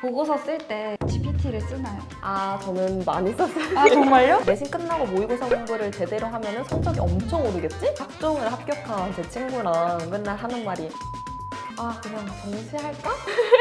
보고서 쓸 때 GPT를 쓰나요? 아, 저는 많이 썼어요. 아 정말요? 내신 끝나고 모의고사 공부를 제대로 하면은 성적이 엄청 오르겠지? 학종을 합격한 제 친구랑 맨날 하는 말이 아, 그냥 정시할까?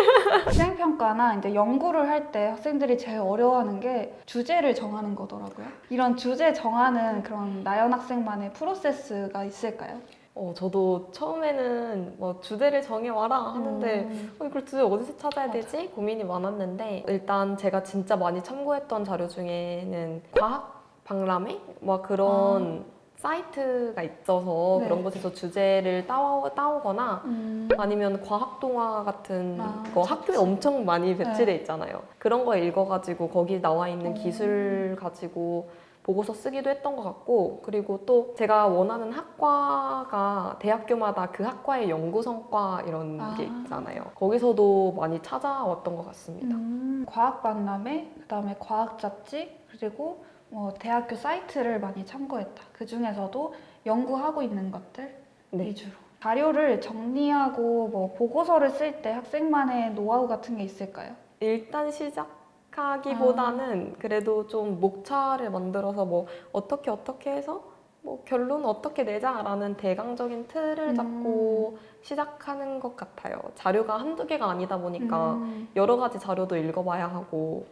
수행평가나 이제 연구를 할 때 학생들이 제일 어려워하는 게 주제를 정하는 거더라고요. 이런 주제 정하는 그런 나연 학생만의 프로세스가 있을까요? 어, 저도 처음에는 뭐 주제를 정해와라 하는데 음. 어, 이걸 주제 어디서 찾아야 맞아. 되지? 고민이 많았는데 일단 제가 진짜 많이 참고했던 자료 중에는 과학 박람회? 뭐 그런 사이트가 있어서 아. 네. 그런 곳에서 주제를 따오, 따오거나 음. 아니면 과학 동화 같은 아, 거 그치, 학교에. 엄청 많이 배치돼 있잖아요. 그런 거 읽어가지고 거기 나와 있는 음. 기술 가지고 보고서 쓰기도 했던 것 같고 그리고 또 제가 원하는 학과가 대학교마다 그 학과의 연구 성과 이런 아. 게 있잖아요. 거기서도 많이 찾아왔던 것 같습니다. 음, 과학 박람회, 그다음에 과학 잡지, 그리고 뭐 대학교 사이트를 많이 참고했다. 그 중에서도 연구하고 있는 것들 네. 위주로. 자료를 정리하고 뭐 보고서를 쓸 때 학생만의 노하우 같은 게 있을까요? 일단 시작하기보다는 아. 그래도 좀 목차를 만들어서 뭐 어떻게 어떻게 해서 뭐 결론 어떻게 내자라는 대강적인 틀을 잡고 시작하는 것 같아요. 자료가 한두 개가 아니다 보니까 음, 여러 가지 자료도 읽어봐야 하고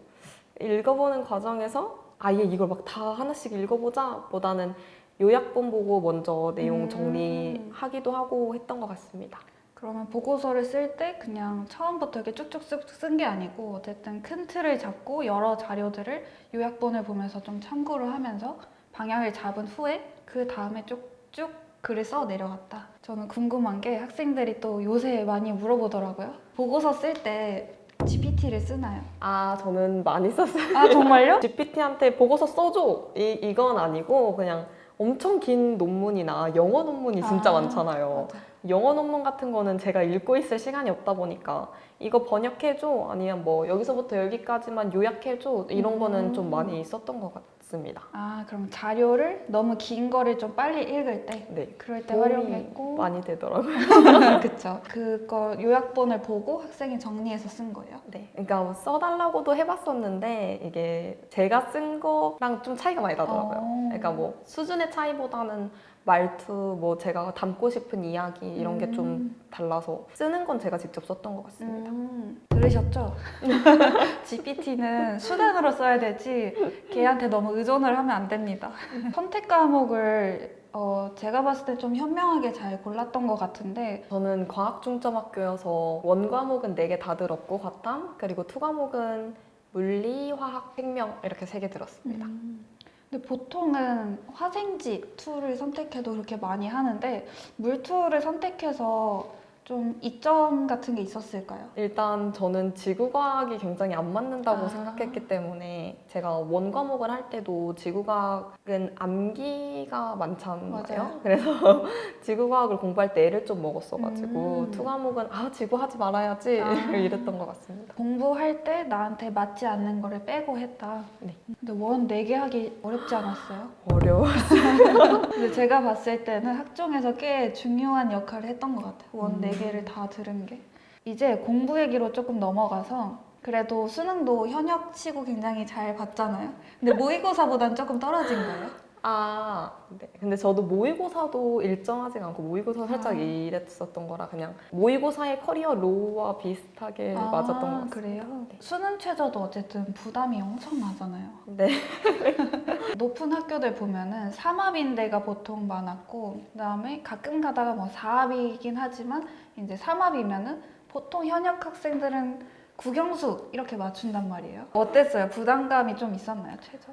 읽어보는 과정에서 아예 이걸 막 다 하나씩 읽어보자 보다는 요약본 보고 먼저 내용 음. 정리하기도 하고 했던 것 같습니다. 그러면 보고서를 쓸 때 그냥 처음부터 이렇게 쭉쭉 쓴 게 아니고 어쨌든 큰 틀을 잡고 여러 자료들을 요약본을 보면서 좀 참고를 하면서 방향을 잡은 후에 그 다음에 쭉쭉 글을 써 내려갔다. 저는 궁금한 게 학생들이 또 요새 많이 물어보더라고요. 보고서 쓸 때 GPT를 쓰나요? 아 저는 많이 썼어요. 아 정말요? GPT한테 보고서 써줘 이, 이건 아니고 그냥 엄청 긴 논문이나 영어 논문이 진짜 아, 많잖아요. 맞아. 영어 논문 같은 거는 제가 읽고 있을 시간이 없다 보니까 이거 번역해줘 아니면 뭐 여기서부터 여기까지만 요약해줘 이런 거는 좀 음. 많이 썼던 것 같 습니다. 아 그럼 자료를 너무 긴 거를 좀 빨리 읽을 때 네. 그럴 때 도움이 활용했고 많이 되더라고요. 그쵸. 그거 요약본을 보고 학생이 정리해서 쓴 거예요. 네. 그러니까 뭐 써달라고도 해봤었는데 이게 제가 쓴 거랑 좀 차이가 많이 나더라고요. 어. 그러니까 뭐 수준의 차이보다는 말투, 뭐 제가 담고 싶은 이야기 이런 게좀 음. 달라서 쓰는 건 제가 직접 썼던 것 같습니다. 음, 들으셨죠? GPT는 수단으로 써야 되지 걔한테 너무 의존을 하면 안 됩니다. 선택 과목을 어, 제가 봤을 때 좀 현명하게 잘 골랐던 것 같은데 저는 과학 중점 학교여서 원 과목은 네 개 다 들었고 과탐 그리고 투 과목은 물리, 화학, 생명 이렇게 세 개 들었습니다. 음, 근데 보통은 화생지 툴을 선택해도 그렇게 많이 하는데 물툴을 선택해서 좀 이점 같은 게 있었을까요? 일단 저는 지구과학이 굉장히 안 맞는다고 아. 생각했기 때문에 제가 원 과목을 할 때도 지구과학은 암기가 많잖아요. 맞아요. 그래서 지구과학을 공부할 때 애를 좀 먹었어가지고 음. 투 과목은 아 지구 하지 말아야지 아. 이랬던 것 같습니다. 공부할 때 나한테 맞지 않는 거를 빼고 했다. 네. 근데 원 네 개 하기 어렵지 않았어요? 어려워. 근데 제가 봤을 때는 학종에서 꽤 중요한 역할을 했던 것 같아요. 원 음. 네 개를 다 들은 게. 이제 공부 얘기로 조금 넘어가서 그래도 수능도 현역 치고 굉장히 잘 봤잖아요. 근데 모의고사보단 조금 떨어진 거예요. 아, 네. 근데 저도 모의고사도 일정하지가 않고 모의고사 살짝 아. 이랬었던 거라 그냥 모의고사의 커리어 로우와 비슷하게 네, 맞았던 것 같아요. 그래요? 네. 수능 최저도 어쨌든 부담이 엄청 나잖아요. 네. 높은 학교들 보면은 3합인데가 보통 많았고 그다음에 가끔 가다가 뭐 4합이긴 하지만 이제 3합이면은 보통 현역 학생들은 국영수 이렇게 맞춘단 말이에요. 어땠어요? 부담감이 좀 있었나요, 최저?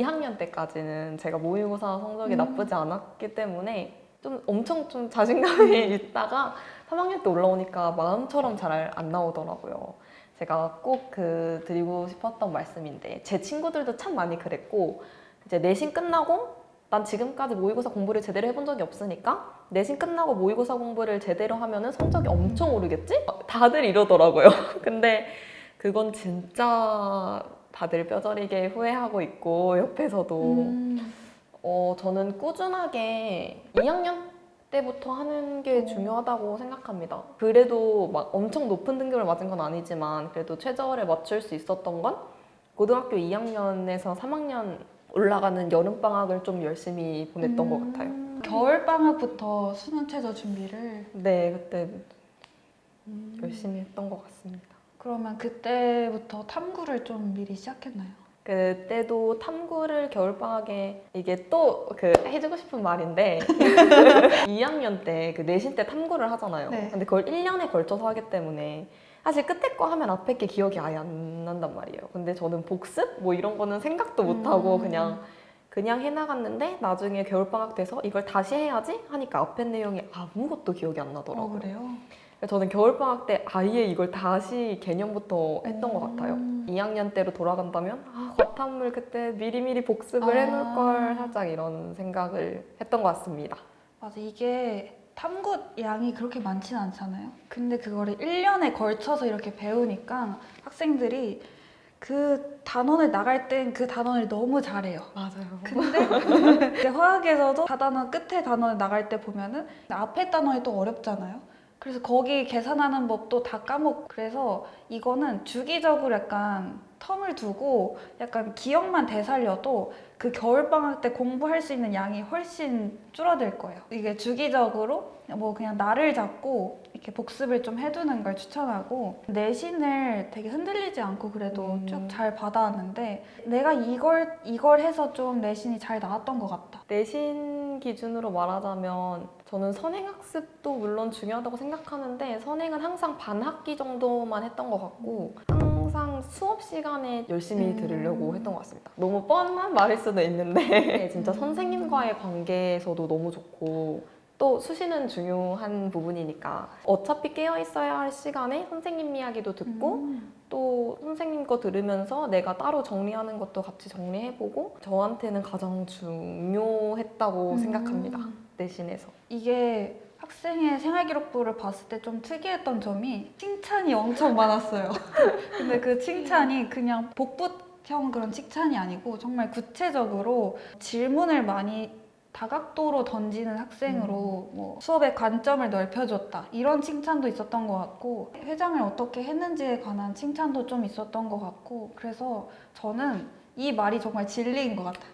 2학년 때까지는 제가 모의고사 성적이 음. 나쁘지 않았기 때문에 좀 엄청 좀 자신감이 있다가 3학년 때 올라오니까 마음처럼 잘 안 나오더라고요. 제가 꼭 그 드리고 싶었던 말씀인데 제 친구들도 참 많이 그랬고 이제 내신 끝나고 난 지금까지 모의고사 공부를 제대로 해본 적이 없으니까 내신 끝나고 모의고사 공부를 제대로 하면은 성적이 엄청 오르겠지? 다들 이러더라고요. 근데 그건 진짜 다들 뼈저리게 후회하고 있고 옆에서도 음. 어, 저는 꾸준하게 2학년 때부터 하는 게 중요하다고 생각합니다. 그래도 막 엄청 높은 등급을 맞은 건 아니지만 그래도 최저를 맞출 수 있었던 건 고등학교 2학년에서 3학년 올라가는 여름 방학을 좀 열심히 보냈던 것 같아요. 음, 겨울 방학부터 수능 최저 준비를 네, 그때 열심히 했던 것 같습니다. 그러면 그때부터 탐구를 좀 미리 시작했나요? 그때도 탐구를 겨울방학에 이게 또 그 해주고 싶은 말인데 2학년 때 그 내신 때 탐구를 하잖아요. 네. 근데 그걸 1년에 걸쳐서 하기 때문에 사실 끝에 거 하면 앞에 게 기억이 아예 안 난단 말이에요. 근데 저는 복습 뭐 이런 거는 생각도 못 하고 음. 그냥 그냥 해나갔는데 나중에 겨울방학 돼서 이걸 다시 해야지 하니까 앞에 내용이 아무것도 기억이 안 어, 나더라고요. 그래요? 그래서 저는 겨울방학 때 아예 이걸 다시 개념부터 했던 것 같아요. 음. 2학년 때로 돌아간다면 아, 과탐을 그때 미리미리 복습을 아. 해놓을 걸 살짝 이런 생각을 했던 것 같습니다. 맞아 이게 탐구 양이 그렇게 많진 않잖아요. 근데 그거를 1년에 걸쳐서 이렇게 배우니까 학생들이 그 단원을 나갈 땐 그 단원을 너무 잘해요. 맞아요. 근데 화학에서도 4단원 끝에 단원을 나갈 때 보면은 앞에 단원이 또 어렵잖아요. 그래서 거기 계산하는 법도 다 까먹고 그래서 이거는 주기적으로 약간 텀을 두고 약간 기억만 되살려도 그 겨울방학 때 공부할 수 있는 양이 훨씬 줄어들 거예요. 이게 주기적으로 뭐 그냥 날을 잡고 이렇게 복습을 좀 해두는 걸 추천하고 내신을 되게 흔들리지 않고 그래도 음. 쭉잘 받아왔는데 내가 이걸 이걸 해서 좀 내신이 잘 나왔던 것 같다. 내신 기준으로 말하자면 저는 선행학습도 물론 중요하다고 생각하는데 선행은 항상 반 학기 정도만 했던 것 같고 항상 수업 시간에 열심히 음. 들으려고 했던 것 같습니다. 너무 뻔한 말일 수도 있는데 진짜 음. 선생님과의 관계에서도 너무 좋고 또 수시는 중요한 부분이니까 어차피 깨어 있어야 할 시간에 선생님 이야기도 듣고 음. 또 선생님 거 들으면서 내가 따로 정리하는 것도 같이 정리해보고 저한테는 가장 중요했다고 음. 생각합니다. 내신에서. 이게 학생의 생활기록부를 봤을 때 좀 특이했던 점이 칭찬이 엄청 많았어요. 근데 그 칭찬이 그냥 복붙형 그런 칭찬이 아니고 정말 구체적으로 질문을 많이 다각도로 던지는 학생으로 뭐 수업의 관점을 넓혀줬다 이런 칭찬도 있었던 것 같고 회장을 어떻게 했는지에 관한 칭찬도 좀 있었던 것 같고 그래서 저는 이 말이 정말 진리인 것 같아요.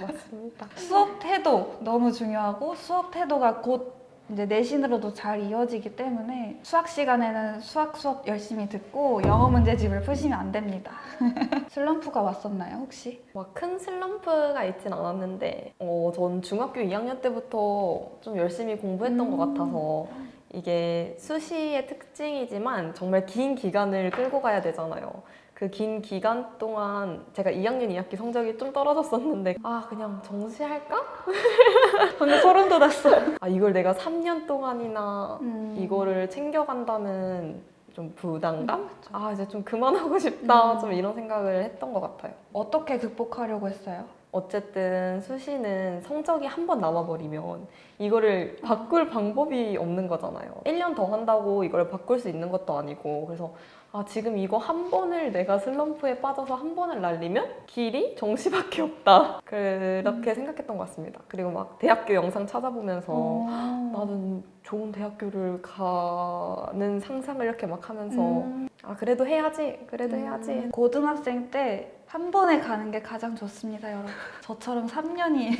맞습니다. 수업 태도 너무 중요하고 수업 태도가 곧 이제 내신으로도 잘 이어지기 때문에 수학 시간에는 수학 수업 열심히 듣고 영어 문제집을 푸시면 안 됩니다. 슬럼프가 왔었나요 혹시? 막 큰 슬럼프가 있진 않았는데 어, 전 중학교 2학년 때부터 좀 열심히 공부했던 음. 것 같아서 이게 수시의 특징이지만 정말 긴 기간을 끌고 가야 되잖아요. 그 긴 기간 동안 제가 2학년 2학기 성적이 좀 떨어졌었는데 아 그냥 정시할까? 방금 소름 돋았어. 아 이걸 내가 3년 동안이나 음. 이거를 챙겨간다는 좀 부담감? 아 이제 좀 그만하고 싶다 음. 좀 이런 생각을 했던 것 같아요. 어떻게 극복하려고 했어요? 어쨌든 수시는 성적이 한 번 남아버리면 이거를 바꿀 방법이 없는 거잖아요. 1년 더 한다고 이걸 바꿀 수 있는 것도 아니고 그래서 아 지금 이거 한 번을 내가 슬럼프에 빠져서 한 번을 날리면 길이 정시밖에 없다. 그렇게 생각했던 것 같습니다. 그리고 막 대학교 영상 찾아보면서 어. 나는 좋은 대학교를 가는 상상을 이렇게 막 하면서 음. 아 그래도 해야지 그래도 해야지 고등학생 때 한 번에 가는 게 가장 좋습니다, 여러분. 저처럼 3년이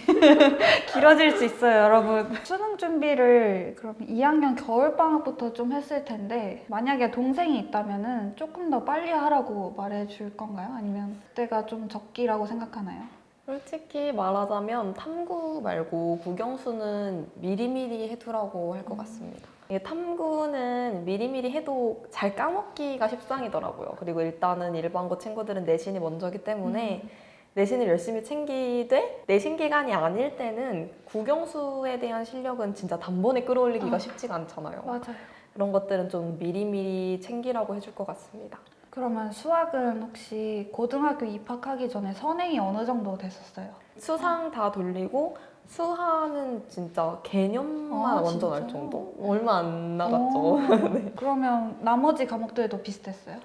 길어질 수 있어요, 여러분. 수능 준비를 그럼 2학년 겨울방학부터 좀 했을 텐데 만약에 동생이 있다면은 조금 더 빨리 하라고 말해 줄 건가요? 아니면 그때가 좀 적기라고 생각하나요? 솔직히 말하자면 탐구 말고 국영수는 미리미리 해두라고 할 것 같습니다. 이게 탐구는 미리미리 해도 잘 까먹기가 십상이더라고요. 그리고 일단은 일반고 친구들은 내신이 먼저기 때문에 내신을 열심히 챙기되 내신 기간이 아닐 때는 국영수에 대한 실력은 진짜 단번에 끌어올리기가 아. 쉽지가 않잖아요. 맞아요. 그런 것들은 좀 미리미리 챙기라고 해줄 것 같습니다. 그러면 수학은 혹시 고등학교 입학하기 전에 선행이 어느 정도 됐었어요? 수상 다 돌리고 수하는 진짜 개념만 아, 완전 알? 정도? 얼마 안 나갔죠. 오, 그러면 나머지 과목들도 비슷했어요?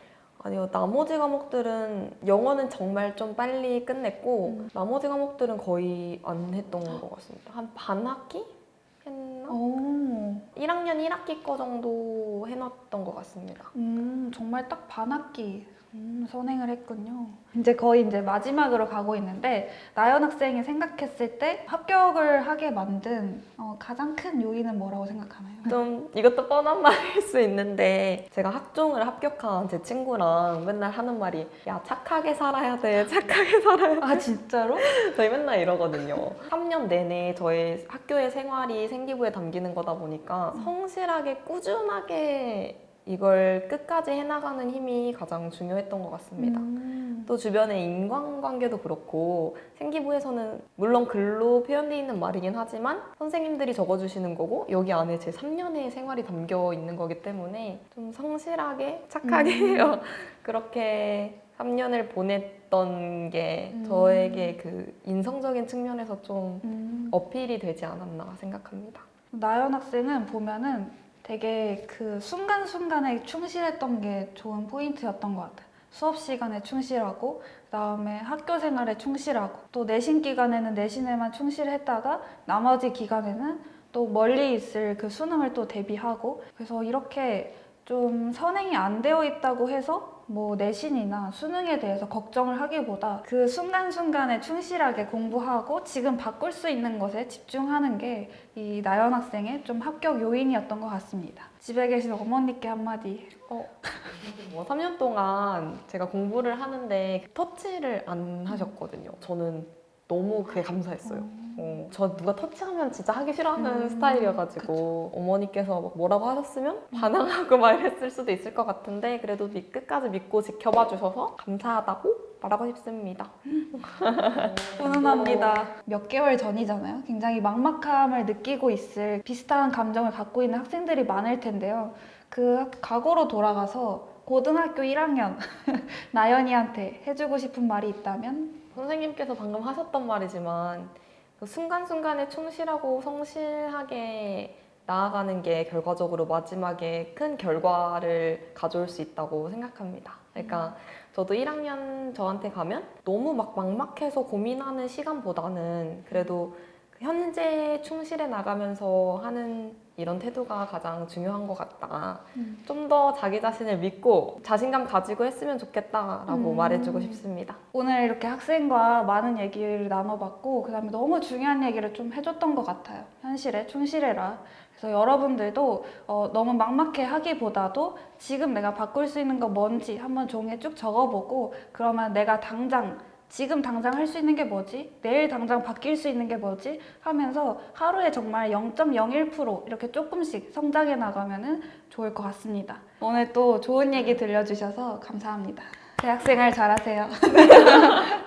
아니요, 나머지 과목들은 영어는 정말 좀 빨리 끝냈고 음. 나머지 과목들은 거의 안 했던 것 같습니다. 한 반 학기 했나? 오, 1학년 1학기 거 정도 해놨던 것 같습니다. 음, 정말 딱 반 학기 음, 선행을 했군요. 이제 거의 이제 마지막으로 가고 있는데 나연 학생이 생각했을 때 합격을 하게 만든 어, 가장 큰 요인은 뭐라고 생각하나요? 좀 이것도 뻔한 말일 수 있는데 제가 학종을 합격한 제 친구랑 맨날 하는 말이 야 착하게 살아야 돼 착하게 살아야 돼 아 진짜로? 저희 맨날 이러거든요 3년 내내 저의 학교의 생활이 생기부에 담기는 거다 보니까 성실하게 꾸준하게 이걸 끝까지 해나가는 힘이 가장 중요했던 것 같습니다 음. 또 주변의 인간관계도 그렇고 생기부에서는 물론 글로 표현되어 있는 말이긴 하지만 선생님들이 적어주시는 거고 여기 안에 제 3년의 생활이 담겨 있는 거기 때문에 좀 성실하게 착하게 음. 그렇게 3년을 보냈던 게 음. 저에게 그 인성적인 측면에서 좀 음. 어필이 되지 않았나 생각합니다. 나연 학생은 보면은 되게 그 순간순간에 충실했던 게 좋은 포인트였던 것 같아요. 수업 시간에 충실하고, 그다음에 학교 생활에 충실하고, 또 내신 기간에는 내신에만 충실했다가 나머지 기간에는 또 멀리 있을 그 수능을 또 대비하고, 그래서 이렇게 좀 선행이 안 되어 있다고 해서 뭐 내신이나 수능에 대해서 걱정을 하기보다 그 순간순간에 충실하게 공부하고 지금 바꿀 수 있는 것에 집중하는 게 이 나연 학생의 좀 합격 요인이었던 것 같습니다. 집에 계신 어머니께 한마디. 뭐 3년 동안 제가 공부를 하는데 터치를 안 하셨거든요. 저는 너무 그게 감사했어요. 어, 저 누가 터치하면 진짜 하기 싫어하는 음, 스타일이어가지고 어머니께서 막 뭐라고 하셨으면 반항하고 막 이랬을 수도 있을 것 같은데 그래도 믿- 끝까지 믿고 지켜봐 주셔서 감사하다고 말하고 싶습니다. 훈훈합니다. 몇 개월 전이잖아요. 굉장히 막막함을 느끼고 있을 비슷한 감정을 갖고 있는 학생들이 많을 텐데요. 그 과거로 돌아가서 고등학교 1학년 나연이한테 해주고 싶은 말이 있다면? 선생님께서 방금 하셨던 말이지만 그 순간순간에 충실하고 성실하게 나아가는 게 결과적으로 마지막에 큰 결과를 가져올 수 있다고 생각합니다. 그러니까 저도 1학년 저한테 가면 너무 막 막막해서 고민하는 시간보다는 그래도 그 현재 충실해 나가면서 하는 이런 태도가 가장 중요한 것 같다. 음. 좀더 자기 자신을 믿고 자신감 가지고 했으면 좋겠다라고 음. 말해주고 싶습니다. 오늘 이렇게 학생과 많은 얘기를 나눠봤고 그다음에 너무 중요한 얘기를 좀 해줬던 것 같아요. 현실에 충실해라. 그래서 여러분들도 어, 너무 막막해 하기보다도 지금 내가 바꿀 수 있는 거 뭔지 한번 종이에 쭉 적어보고 그러면 내가 당장 지금 당장 할 수 있는 게 뭐지? 내일 당장 바뀔 수 있는 게 뭐지? 하면서 하루에 정말 0.01% 이렇게 조금씩 성장해 나가면은 좋을 것 같습니다. 오늘 또 좋은 얘기 들려주셔서 감사합니다. 대학생활 잘하세요.